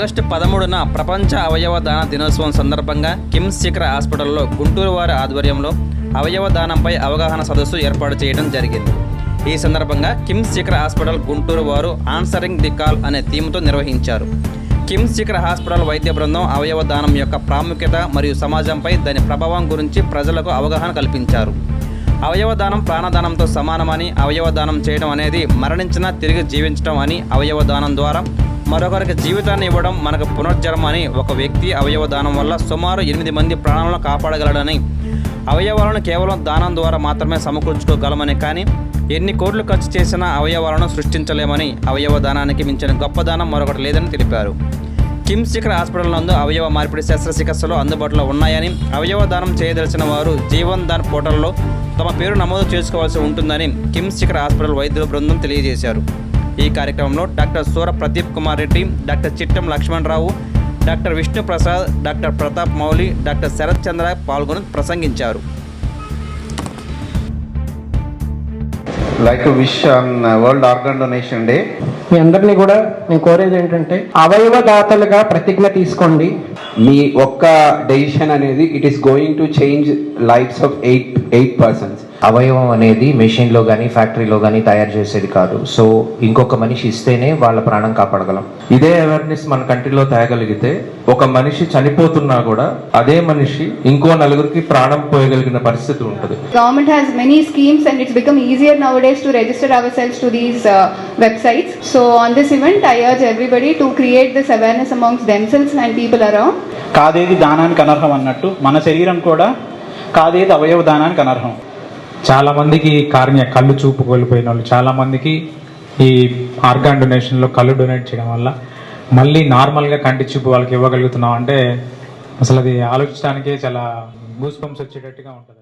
August పదమూడున ప్రపంచ అవయవ దాన దినోత్సవం సందర్భంగా కిమ్స్ శిఖర హాస్పిటల్లో గుంటూరు వారి ఆధ్వర్యంలో అవయవ దానంపై అవగాహన సదస్సు ఏర్పాటు చేయడం జరిగింది. ఈ సందర్భంగా కిమ్స్ శిఖర హాస్పిటల్ గుంటూరు వారు ఆన్సరింగ్ ది కాల్ అనే థీమ్తో నిర్వహించారు. కిమ్స్ శిఖర హాస్పిటల్ వైద్య బృందం అవయవ దానం యొక్క ప్రాముఖ్యత మరియు సమాజంపై దాని ప్రభావం గురించి ప్రజలకు అవగాహన కల్పించారు. అవయవదానం ప్రాణదానంతో సమానమని అవయవదానం చేయడం అనేది మరణించినా తిరిగి జీవించడం అని అవయవదానం ద్వారా మరొకరికి జీవితాన్ని ఇవ్వడం మనకు పునర్జన్మ అని ఒక వ్యక్తి అవయవ దానం వల్ల సుమారు ఎనిమిది మంది ప్రాణాలను కాపాడగలడని. అవయవాలను కేవలం దానం ద్వారా మాత్రమే సమకూర్చుకోగలమని కానీ ఎన్ని కోట్లు ఖర్చు చేసినా అవయవాలను సృష్టించలేమని అవయవ దానానికి మించిన గొప్ప దానం మరొకటి లేదని తెలిపారు. కిమ్స్ శిఖర్ హాస్పిటల్ నందు అవయవ మార్పిడి శస్త్రచికిత్సలు అందుబాటులో ఉన్నాయని అవయవ దానం చేయదలిచిన వారు జీవన్ దాన్ పోర్టల్లో తమ పేరు నమోదు చేసుకోవాల్సి ఉంటుందని కిమ్స్ శిఖర్ హాస్పిటల్ వైద్యుల బృందం తెలియజేశారు. ఈ కార్యక్రమంలో doctor Sura Pradeep Kumar Reddy doctor Chittam Lakshmanarao doctor Vishnu Prasad doctor Pratap Mouli doctor Sarath Chandra పాల్గొని ప్రసంగించారు wish on uh, World Organ Donation Day. మీ అందరినీ కూడా నేను కోరేది ఏంటంటే అవయవ దాతలుగా ప్రతిజ్ఞ తీసుకోండి మీ ఒక్క డెసిషన్ అనేది it is going to change lives of eight eight persons అవయవం అనేది మెషిన్లో కానీ ఫ్యాక్టరీలో కానీ తయారు చేసేది కాదు. సో ఇంకొక మనిషి ఇస్తేనే వాళ్ళ ప్రాణం కాపాడగలం. ఇదే అవేర్నెస్ మన కంట్రీలో తేయగలిగితే ఒక మనిషి చనిపోతున్నా కూడా అదే మనిషి ఇంకో నలుగురికి ప్రాణం పోయగలిగిన పరిస్థితి ఉంటుంది. Government has many schemes and it's become easier now days to register ourselves to these websites so on this event I urge everybody to create this awareness amongst themselves and people around కాదేది దానానికి అనర్హం అన్నట్టు మన శరీరం కూడా కాదేది అవయవ దానానికి అనర్హం? చాలా మందికి కార్య కళ్ళు చూపు కోల్పోయిన వాళ్ళు చాలామందికి ఈ ఆర్గాన్ డొనేషన్లో కళ్ళు డొనేట్ చేయడం వల్ల మళ్ళీ నార్మల్గా కంటి చూపు వాళ్ళకి ఇవ్వగలుగుతున్నాం. అంటే అసలు అది ఆలోచించడానికే చాలా గూస్ పంప్స్ వచ్చేటట్టుగా ఉంటుంది.